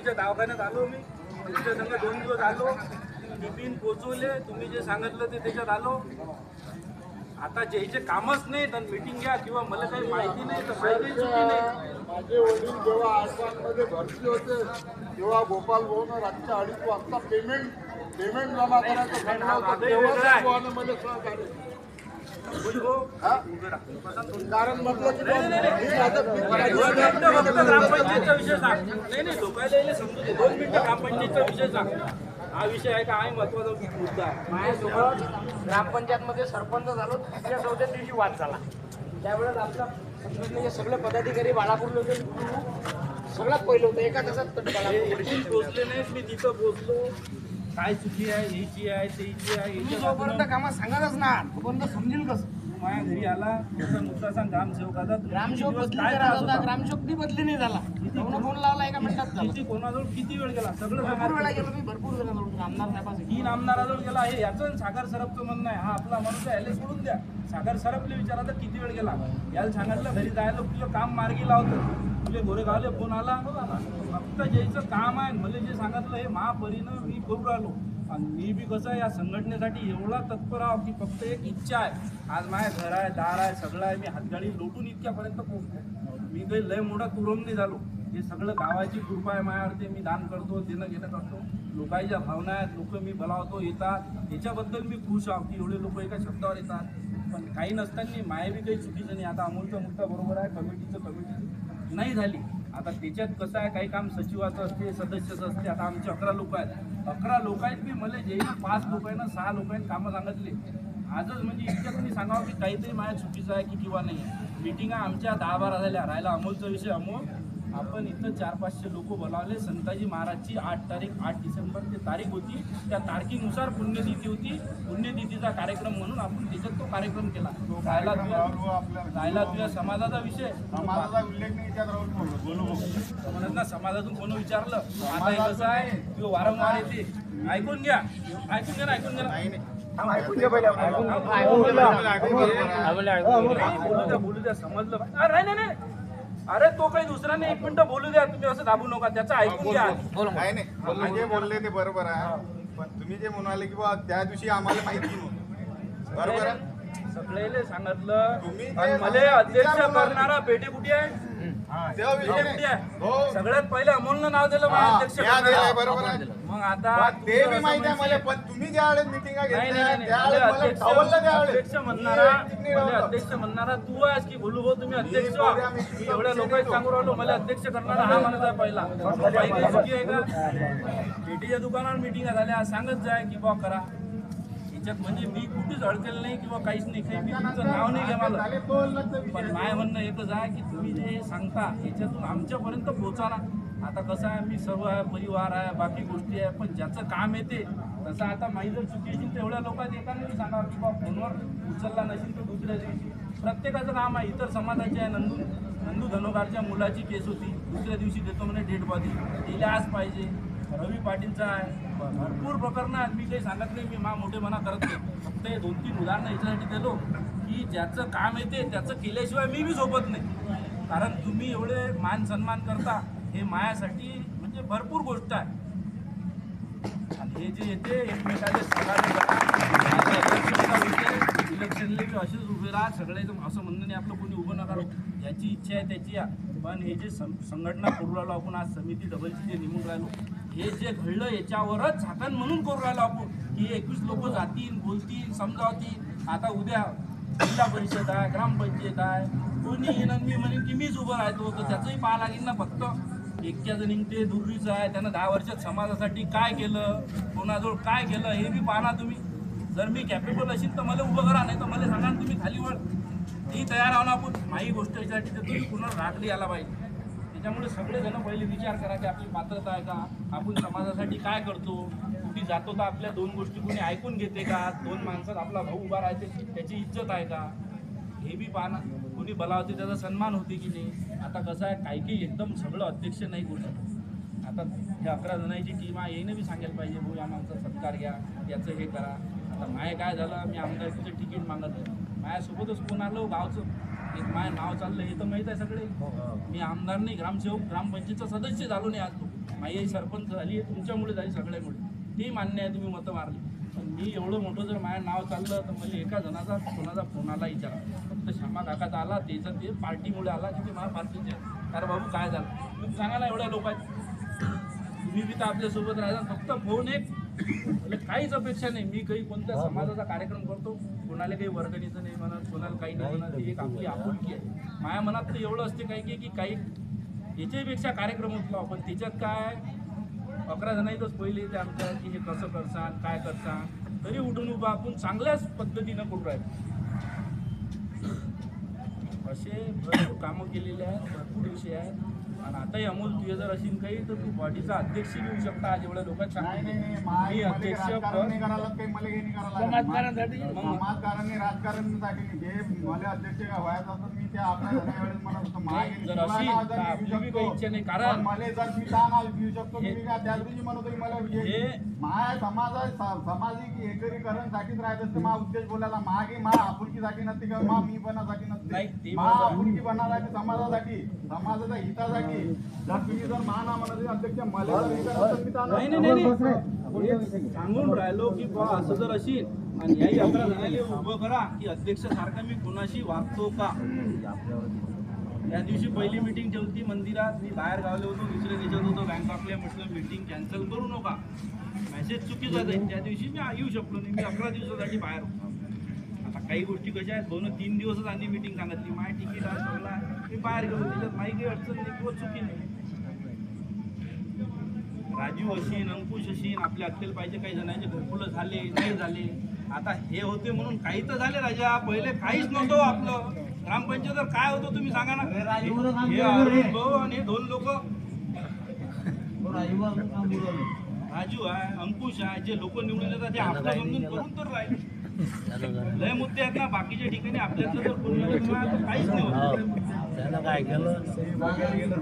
रात्रीच्या दवाखान्यात आलो मी. तुमच्या संग दोन दिवस आलो. टिफिन पोचवले. तुम्ही जे सांगितलं ते त्याच्यात आलो. आता ज्याचे कामच नाही तर मिटिंग घ्या किंवा मला काही माहिती नाही तर माहिती चुकी नाही. माझे वडील जेव्हा भरती होते तेव्हा गोपाल भाऊनं रातच्या अडीच वाजता पेमेंट पेमेंट जमा करायचं होतं. तेव्हा मला सहकार्य कारण म्हटलं की दोन ग्रामपंचायतचा विषय सांग नाही नाही लोकायला समजू दे दोन मिनिटं ग्रामपंचायतचा विषय सांग हा विषय आहे का आहे महत्त्वाचा मुद्दा आहे माझ्यासोबत ग्रामपंचायतमध्ये सरपंच झालो तिसऱ्या चौथ्या दिवशी वाद झाला. त्यावेळेस आपला हे सगळे पदाधिकारी बाळापूर लोक सगळ्यात पहिलं होतं एका तासात हे पोचले नाहीत मी तिथं पोचलो काय चुकी आहे याची आहे त्याची आहे तुम्ही याच्या जोपर्यंत बाजूनं कामात सांगालच ना तोपर्यंत समजेल कसं? माझ्या घरी आला त्याचा मुद्दा सांग तुम्ही ग्रामसेवक किती दिवस बदली काय करा त्रास होता होता? ग्रामसेवक बी बदली नाही झाला. फोन फोन लावला एका मिनिटात झाला. किती कोणाजवळ किती वेळ गेला? सगळं भरपूर वेळा सांगा गेलो मी भरपूर वेळा गेलो. आमदार साहेबांसाठी तीन आमदाराजवळ गेला आहे याचं सागर सरपचं म्हणणं आहे. हा आपला माणूस आहे याला सोडून द्या. सागर सरपले विचारा तर किती वेळ गेला? याला सांगितलं घरी जायला तुझं काम मार्गी लावतं. तुझे गोरेगावले फोन आला. फक्त ज्याचं काम आहे मला जे सांगितलं हे महापरीनं मी करू राहिलो. आणि मी बी कसं आहे या संघटनेसाठी एवढा तत्पर आहो की फक्त एक इच्छा आहे. आज माझ्या घर आहे दार आहे सगळं आहे मी हातगाडी लोटून इतक्यापर्यंत पोहोचतो मी काही लय मोठा तुरम झालो. हे सगळं गावाची कृपा आहे माझ्यावरती मी दान करतो देणं घेणं करतो. लोकांच्या भावना आहेत लोक मी भलावतो येतात. याच्याबद्दल मी खुश आहो की एवढे लोक एका शब्दावर येतात. पण काही नसताना माय बी काही चुकीचं नाही. आता अमोलचा मुद्दा बरोबर आहे कमिटीचं कमिटी नाही झाली. आता त्याच्यात कसं आहे काही काम सचिवाचं असते सदस्याचं असते आता आमचे अकरा लोक आहेत. अकरा लोक आहेत मी मला जे पाच लोक आहे ना सहा लोक आहेत कामं सांगितले. आजच म्हणजे इतक्यात मी सांगावं की काहीतरी माझ्या चुकीचं आहे की किंवा नाही. मिटिंगा आमच्या दहा बारा झाल्या राहिला अमोलचा विषय अमोल. आपण इथं चार पाचशे लोक बोलावले. संताजी महाराजची आठ तारीख आठ डिसेंबर ते तारीख होती. त्या तारखेनुसार पुण्यतिथी होती. पुण्यतिथीचा कार्यक्रम म्हणून आपण त्याच्यात तो कार्यक्रम केला. राहिला तुझ्या राहिला तुझ्या समाजाचा विषय. समाजाचा उल्लेख नाही म्हणत ना समाजातून कोण विचारलं? आता हे कसं आहे? किंवा वारंवार येते. ऐकून घ्या. ऐकून घ्या ना ऐकून घ्या ना. ऐकून घे पहिले ऐकून नाही, बोलू द्या बोलू द्या. समजलं. नाही. अरे तो काही दुसरा नाही एक मिनिटं बोलू द्या तुम्ही असं दाबू नका त्याचं ऐकून घ्या. काय नाही जे बोलले ते बरोबर आहे. पण तुम्ही जे म्हणाले की बा त्या दिवशी आम्हाला माहिती नव्हतं. बरोबर आहे? सगळ्याले सांगितलं. तुम्ही मला अध्यक्ष. करणारा पेटे कुठे आहे? हो. सगळ्यात पहिले अमोलनं नाव दिलं मला अध्यक्ष. बरोबर आहे. मग आता ते बी माहिती आहे मला पण तुम्ही ज्या वेळेस मिटिंगा अध्यक्ष म्हणणारा. अध्यक्ष तू आहेस की बोलू भाऊ? तुम्ही अध्यक्ष मी एवढ्या लोकांनी नाही सांगू राहिलो मला अध्यक्ष करणारा हा म्हणत आहे पहिला. चुकी आहे का पेटीच्या दुकानावर मिटिंग झाल्या. सांगत जाय की बा करा. याच्यात म्हणजे मी कुठेच अडकेल नाही किंवा काहीच नाही काही मी तुमचं नाव नाही घ्या पण माय म्हणणं एकच आहे की तुम्ही जे हे सांगता याच्यातून आमच्यापर्यंत पोहोचा ना. आता कसं आहे मी सर्व आहे परिवार आहे बाकी गोष्टी आहे पण ज्याचं काम येते तसं आता माझी जर चुकी असेल तेवढ्या लोकांना एकाने मी सांगा की बा फोनवर उचलला नसेल तर दुसऱ्या दिवशी. प्रत्येकाचं काम आहे इतर समाजाचे आहे नंदू नंदू धनोकारच्या मुलाची केस होती. दुसऱ्या दिवशी देतो म्हणे डेड बॉडी. तिला आज पाहिजे. रवी पाटीलचा आहे. भरपूर प्रकरणं आहेत. मी काही सांगत नाही मी मा मोठेपणा करत नाही. फक्त हे दोन तीन उदाहरणं याच्यासाठी देतो की ज्याचं काम येते त्याचं केल्याशिवाय मी बी झोपत नाही. कारण तुम्ही एवढे मान सन्मान करता हे मायासाठी म्हणजे भरपूर गोष्ट आहे. आणि हे जे येते एकमेकाचे इलेक्शनले बी असेच उभे राहा सगळे असं म्हणणं नाही आपलं कोणी उभं नका राहू. याची इच्छा आहे त्याची पण हे जे सं- संघटना करू राहिलो आपण आज समिती डबलची जे निवडून राहिलो हे जे घडलं याच्यावरच झाकण म्हणून करू राहिलो आपण. की एकवीस लोक जातील बोलतील समजावतील. आता उद्या जिल्हा परिषद आहे ग्रामपंचायत आहे. कोणी येणार मी म्हणेन की मीच उभं राहतो. तर त्याचंही पाहा लागेल ना फक्त. एक्क्याचं निघते दुर्रीचं आहे. त्यानं दहा वर्षात समाजासाठी काय केलं कोणाजवळ काय केलं हे बी पाहा तुम्ही. जर मी कॅपेबल असेल तर मला उभं करा नाही तर मला सांगा ना तुम्ही खाली वळ. ती तयार आहो ना आपण माही गोष्टीसाठी तर तुम्ही कुणाला राखली आला पाहिजे. त्याच्यामुळे सगळेजण पहिले विचार करा की आपली पात्रता आहे का? आपण समाजासाठी काय करतो? कुठे जातो तर आपल्या दोन गोष्टी कोणी ऐकून घेते का? दोन माणसात आपला भाऊ उभा राहते त्याची इज्जत आहे का? हे बी पाहा कुणी कोणी बलावते त्याचा सन्मान होते की नाही? आता कसं आहे काही काही एकदम सगळं अध्यक्ष नाही करू शकत आता ह्या अकरा जणांची टीम आहे याने बी सांगायला पाहिजे भाऊ या माणसाचा सत्कार घ्या याचं हे करा. आता माय काय झालं मी आमदारकीचं तिकीट मागत माझ्यासोबतच कोण आलो? गावचं. एक माय नाव चाललं हे तर माहीत आहे सगळे. मी आमदार नाही ग्रामसेवक ग्रामपंचायतचा सदस्य झालो नाही आज तो. माझी आई सरपंच झाली आहे तुमच्यामुळे झाली सगळ्यामुळे. ते मान्य आहे तुम्ही मतं मारली. पण मी एवढं मोठं जर माझं नाव चाललं तर मला एका जणाचा कोणाचा फोन आला विचारा. फक्त श्यामा काकाचा आला त्याचा ते पार्टीमुळे आला की ते माझ्या पार्टीचे अरे बाबू काय झालं? तुम्ही सांगा ना एवढ्या लोकांची. तुम्ही बी तर आपल्यासोबत राहता फक्त फोन एक म्हणजे म्हणजे काहीच अपेक्षा नाही. मी काही कोणत्या समाजाचा कार्यक्रम करतो कोणाला काही वर्गणीचं नाही म्हणत कोणाला काही नाही म्हणत. ही एक आपली आपुलकी आहे. माझ्या मनात तर एवढं असते काही की काही याच्यापेक्षा कार्यक्रम उचला पण त्याच्यात काय अकरा जण येतच पहिले ते आमच्या की हे कसं करसान काय करसान तरी उठून उभा आपण चांगल्याच पद्धतीनं करू राहिलो. असे भरपूर कामं केलेले आहेत भरपूर विषय आहेत. आणि आताही अमोल तुझे जर असेल काही तर तू बॉडीचा अध्यक्ष घेऊ शकता आज एवढ्या लोकांत नाही मी माझे अध्यक्ष राजकारण नाही पद करायला काही मला हे नाही करायला समाजकारणासाठी? मग समाजकारण नाही राजकारणासाठी. जे मला अध्यक्ष का व्हायचं असतं मी त्या जर तर आपली. काही इच्छा नाही. कारण- मला जर मी का नाव घेऊ शकतो मी का त्या दिवशी म्हणत होतो की मला माया समाजा सामाजिक एकरीकरणसाठीच राहत असते मा उद्देश बोलायला मागे मा आपुलकीसाठी नसते किंवा मा मी बनासाठी नसते मा. आपुलकी बनासाठी समाजासाठी समाजाच्या हितासाठी जर तुम्ही जर अध्यक्ष मला सांगून राहिलो की बा असं जर असेल आणि याही अकरा जणांनी उभं करा की अध्यक्ष सारखा मी कुणाशी वागतो का त्या दिवशी पहिली मीटिंग ठेवती मंदिरात मी बाहेर गावले होतो दुसऱ्या देशात होतो बँकॉकला म्हटलं मीटिंग कॅन्सल करू नका मेसेज चुकीचा जाईल त्या दिवशी मी येऊ शकलो नाही मी अकरा दिवसासाठी बाहेर होतो आता काही गोष्टी कशा आहेत? दोन तीन दिवसच आधी मीटिंग सांगितली. माय तिकीट आज सगळा मी बाहेर गेलो त्याच्यात माही काही अडचण नाही किंवा चुकी नाही. राजू असीन अंकुश असीन आपल्या अक्कल पाहिजे काही जणांचे घरकुलं झाले नाही झाले. आता हे होते म्हणून काही तर झाले राजा. पहिले काहीच नव्हतं आपलं. ग्रामपंचायत काय होतं तुम्ही सांगा ना. हे अरुण भाऊ आणि हे दोन लोक. राजू आहे अंकुश आहे जे लोक निवडून येतात ते आपलं समजून करून तर राहिले. लय मुद्दे आहेत ना बाकीच्या ठिकाणी आपल्यातलं जर कोणी आलं तर काहीच नाही होत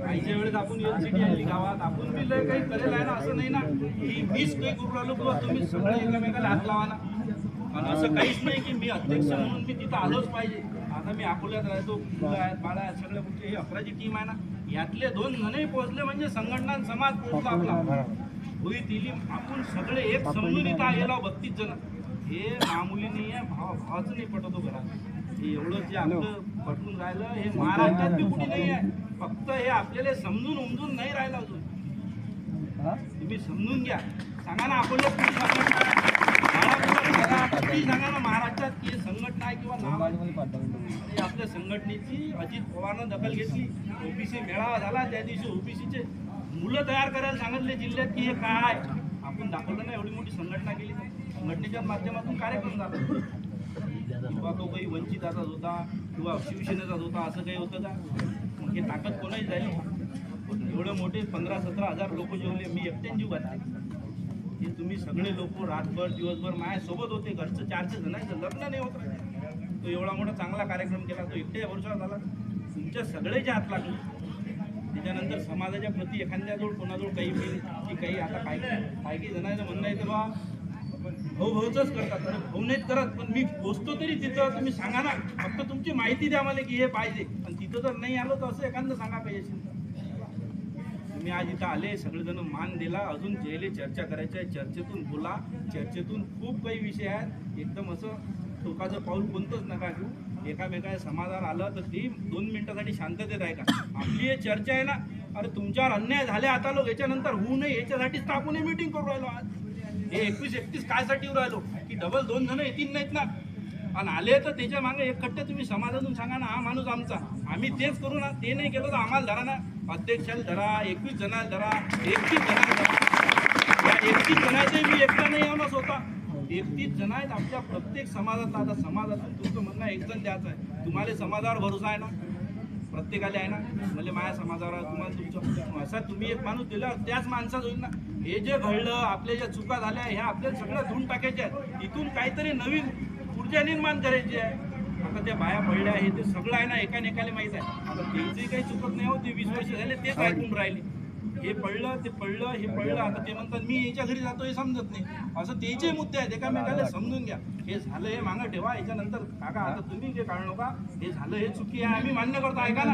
काहीच्या वेळेस आपण एलसीडी आणली गावात आपण बी लय काही करेल आहे ना असं नाही ना की मीच काही करू राहिलो किंवा तुम्ही सगळे एकमेकाला हात लावा ना. आणि असं काहीच नाही की मी अध्यक्ष म्हणून मी तिथं आलोच पाहिजे. आता मी अकोल्यात राहतो मुलं आहेत बाळा आहेत सगळ्या गोष्टी ही अकराची टीम आहे ना. यातले दोन जणही पोहोचले म्हणजे संघटना समाज पोहोचला आपला. होई तिली आपण सगळे एक समजून इथं आलेलो बत्तीस जण? हे मामुली नाही आहे भाव भावाचं नाही पटवतो हो घरात. हे एवढं जे आपलं पटवून राहिलं हे महाराष्ट्रात बी कुठे नाही आहे फक्त हे आपल्याला समजून उमजून नाही राहिलं अजून. तुम्ही समजून घ्या. सांगा ना किती सांगा ना महाराष्ट्रात की संघटना आहे किंवा नाव आहे. आपल्या संघटनेची अजित पवारनं दखल घेतली. ओबीसी मेळावा झाला त्या दिवशी ओबीसीचे मुलं तयार करायला सांगितले जिल्ह्यात की हे काय आपण दाखवलं ना एवढी मोठी संघटना केली संघटनेच्या माध्यमातून कार्यक्रम झाला. किंवा तो काही वंचिताचाच होता किंवा शिवसेनेचाच होता असं काही होतं का? मग हे ताकद कोणाही झाली? एवढे मोठे पंधरा सतरा हजार लोक जेवले मी एकट्यान जीव घातले. हे तुम्ही सगळे लोक रातभर दिवसभर माझ्यासोबत होते घरचं चारशे जणांचं लग्न नाही होत. तो एवढा मोठा चांगला कार्यक्रम केला तो एकट्या वर्षावर झाला. तुमच्या सगळेच्या हात लागले त्याच्यानंतर समाजाच्या प्रती एखाद्याजवळ कोणाजवळ काही मिळेल की काही आता काही काही काही जणांचं म्हणणं आहे तर बा भाऊ भाऊच करतात. आणि भाऊ नाहीत करत पण मी पोचतो तरी तिथं. तुम्ही सांगा ना फक्त तुमची माहिती द्या मला की हे पाहिजे. आणि तिथं जर नाही आलो तर असं एखादं सांगा पाहिजे तर. तुम्ही आज इथं आले सगळेजण मान दिला अजून जेले चर्चा करायची आहे चर्चेतून बोला. चर्चेतून खूप काही विषय आहेत. एकदम असं टोकाचं पाऊल कोणतंच नका घेऊ. एकामेका समाधान आलं तर ती दोन मिनिटासाठी शांततेत आहे का? आपली हे चर्चा आहे ना. अरे तुमच्यावर अन्याय झाले आता लोक याच्यानंतर होऊ नये याच्यासाठीच तर आपण मीटिंग करू राहिलो आज. हे एकवीस एकतीस कायसाठी साठी राहिलो? की डबल दोन जण येतील नाहीत ना. आणि आले तर त्याच्यामागे एक कट्टे तुम्ही समाजातून सांगा ना हा माणूस आमचा. आम्ही तेच करू ना ते नाही केलं तर आम्हाला धरा ना. अध्यक्षाला धरा एकवीस जणाला धरा एकतीस जणाला धरा. या एकतीस जणांचे मी एकटा नाही येऊ ना स्वतः. एकतीस जण आहेत आमच्या प्रत्येक समाजात. आता समाजातून तुमचं म्हणणं एक जण द्यायचं आहे. तुम्हाला समाजावर भरोसा आहे ना? प्रत्येकाला आहे ना? म्हणजे माझ्या समाजावर तुम्हाला तुमच्या असा तुम्ही एक माणूस दिला त्याच माणसात होईल ना? हे जे घडलं आपल्या ज्या चुका झाल्या ह्या आपल्याला सगळ्या धुवून टाकायच्या आहेत. इथून काहीतरी नवीन ऊर्जा निर्माण करायची आहे. आता त्या बाया पडल्या हे ते सगळं आहे ना एकाने एकाला माहीत आहे. आता त्यांचंही काही चुकत नाही हो ते वीस वर्ष झाले तेच ऐकून राहिले. हे पडलं ते पडलं हे पडलं आता ते म्हणतात मी याच्या घरी जातो हे समजत नाही. असं तेचे मुद्दे आहेत. एकामेकाला समजून घ्या. हे झालं हे मागं ठेवा. याच्यानंतर काका आता तुम्ही जे काढू नका हे झालं हे चुकी आहे. आम्ही मान्य करतो ऐका ना.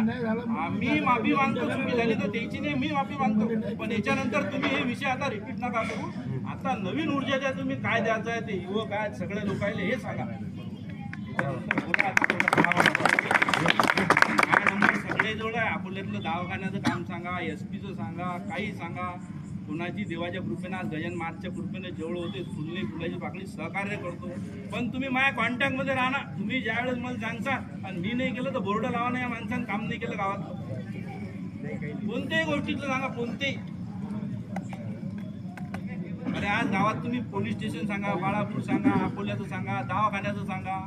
आम्ही माफी मागतो चुकी झाली तर त्याची नाही मी माफी मागतो. पण याच्यानंतर तुम्ही हे विषय आता रिपीट नका करू. आता नवीन ऊर्जा द्या तुम्ही. काय द्यायचं आहे ते? युवक आहेत सगळे लोकायले हे सांगा. जवळ आहे अकोल्यातलं दवाखान्याचं काम सांगा एस पीचं सांगा काही सांगा. कुणाची देवाच्या कृपेनं आज गजान मार्चच्या कृपेने जेवढं होते फुलणे फुलाची पाकळी सहकार्य करतो. पण तुम्ही माझ्या कॉन्टॅक्टमध्ये राहणार तुम्ही ज्या वेळेस मला सांगता आणि मी नाही केलं तर बोर्ड लावा ना या माणसानं काम नाही केलं गावात. कोणत्याही गोष्टीतलं सांगा कोणतेही. अरे आज गावात तुम्ही पोलीस स्टेशन सांगा बाळापूर सांगा अकोल्याचं सांगा दवाखान्याचं सांगा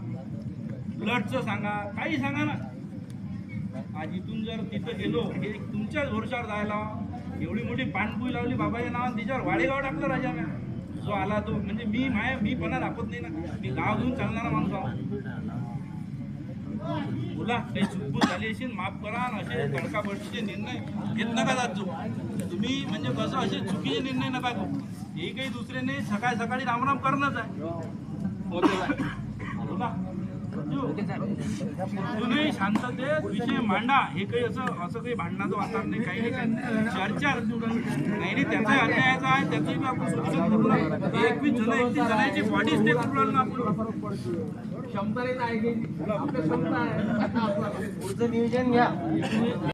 ब्लडचं सांगा काही सांगा ना. आज इथून जर तिथं गेलो हे तुमच्याच भरोशावर जायला. एवढी मोठी पाणपुई लावली बाबाच्या नावात तिच्यावर वाडेगाव टाकलं राजाने. जो आला तो म्हणजे मी माय मी पणा दाखवत नाही ना. मी गाव घेऊन चालणारा माणूस आहो. बोला काही चुकबूक झाली असेल माफ करा आणि असे तडकाबडशीचे निर्णय घेत नका जात जो तुम्ही म्हणजे कसं असे चुकीचे निर्णय नका घेऊ. हे काही दुसरे नाही सकाळी सकाळी रामराम करणंच आहे. तुम्ही शांततेत विषय मांडा. हे काही असं असं काही भांडणाचं वातावरण नाही काही नाही. चर्चा नाही नाही त्याचा अन्यायाचा आहे त्याचंही बी आपण करू ना एकवीस जण एकतीस जणांची बॉडी स्टे करू लागलो ना आपण. क्षमता नाही? आपल्या क्षमता आहे. पुढचं नियोजन घ्या.